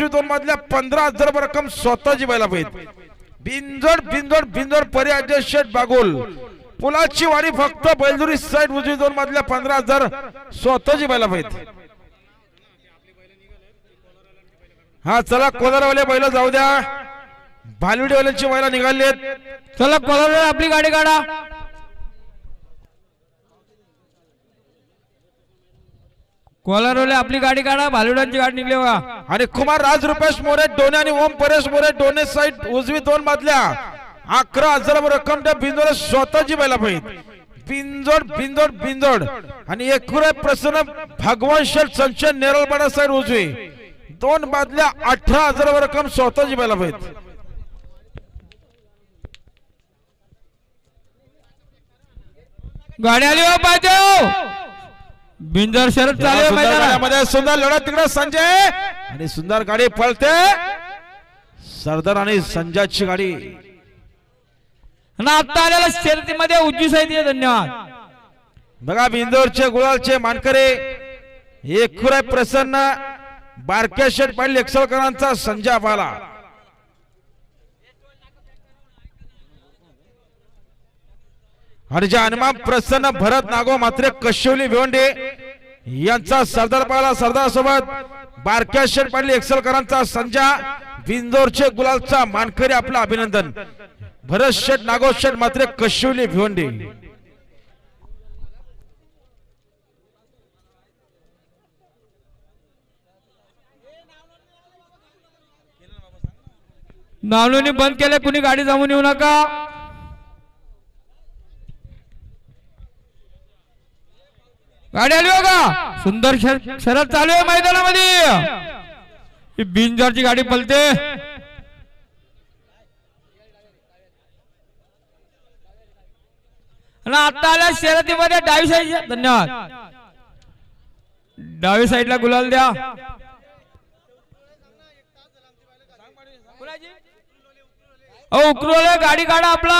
पंचवीस दोन मधल्या पंधरा हजार रक्कम स्वतः जिवायला पाहिजे. बिंजोड बिंजोड बिंजोड पर्याय शेठ बागोल. पुलाची वारी फक्त बैलदुरी साईड उजवी दोन मधल्या पंधरा हजार स्वतः जिवायला पाहिजे. हा चला कोदारवाले बैल जाऊ द्या. भालविडीवाल्यांची बैला निघालेत चला कोलार आपली गाडी काढा. कोलारवले आपली गाडी काढा. भालुडांची गाडी निघली बघा. आणि कुमार राज रुपेश मोरे डोने आणि ओम परेश मोरे डोने साईड उजवी दोन मधल्या अकरा हजार रक्कम त्या बिंजोड स्वतःची बैला पाहिजे बिंजोड बिंजोड बिंजोड. आणि एकुरे प्रसन्न भगवान शेठ संचय नेरळपाडा साईड उजवी. दोन मधल्या अठरा हजार रक्कम स्वतःची बैला पाहिजे गाडी आली हो पाहिजे बिंजर शरद चालू. गाड्यामध्ये सुंदर लढत तिकडे संजय. आणि सुंदर गाडी पळते. सरदार आणि संजयची गाडी. आणि आता आलेल्या शर्यतीमध्ये उज्जी साहित्य धन्यवाद. बघा बिंदोरचे गुळालचे मानकरे. एकुराय प्रसन्न. बारक्या शेठ पाटील एक्सलकरांचा संजय पाला आणि जे हनुमान प्रसन्न भरत नागो मात्र कशवली भिवंडे. यांचा सरदार पाहिला सरदार सोबत बारक्या शेठ पाटील एक्सलकरांचा संजा बिंदोरचे गुलालचा मानकरी आपलं अभिनंदन. भरत शेठ नागो शेठ मात्र कशिवली भिवंडी. नावलोनी बंद केले कुणी गाडी जमून येऊ नका. गाडी आली बघा. सुंदर शर- शरद चालू आहे मैदानामध्ये. बिनजॉरची गाडी पलते. आणि आता आल्या शर्यतीमध्ये डावी साईड धन्यवाद. डावी साईडला गुलाल द्या. अहो उकरवले गाडी काढा आपला.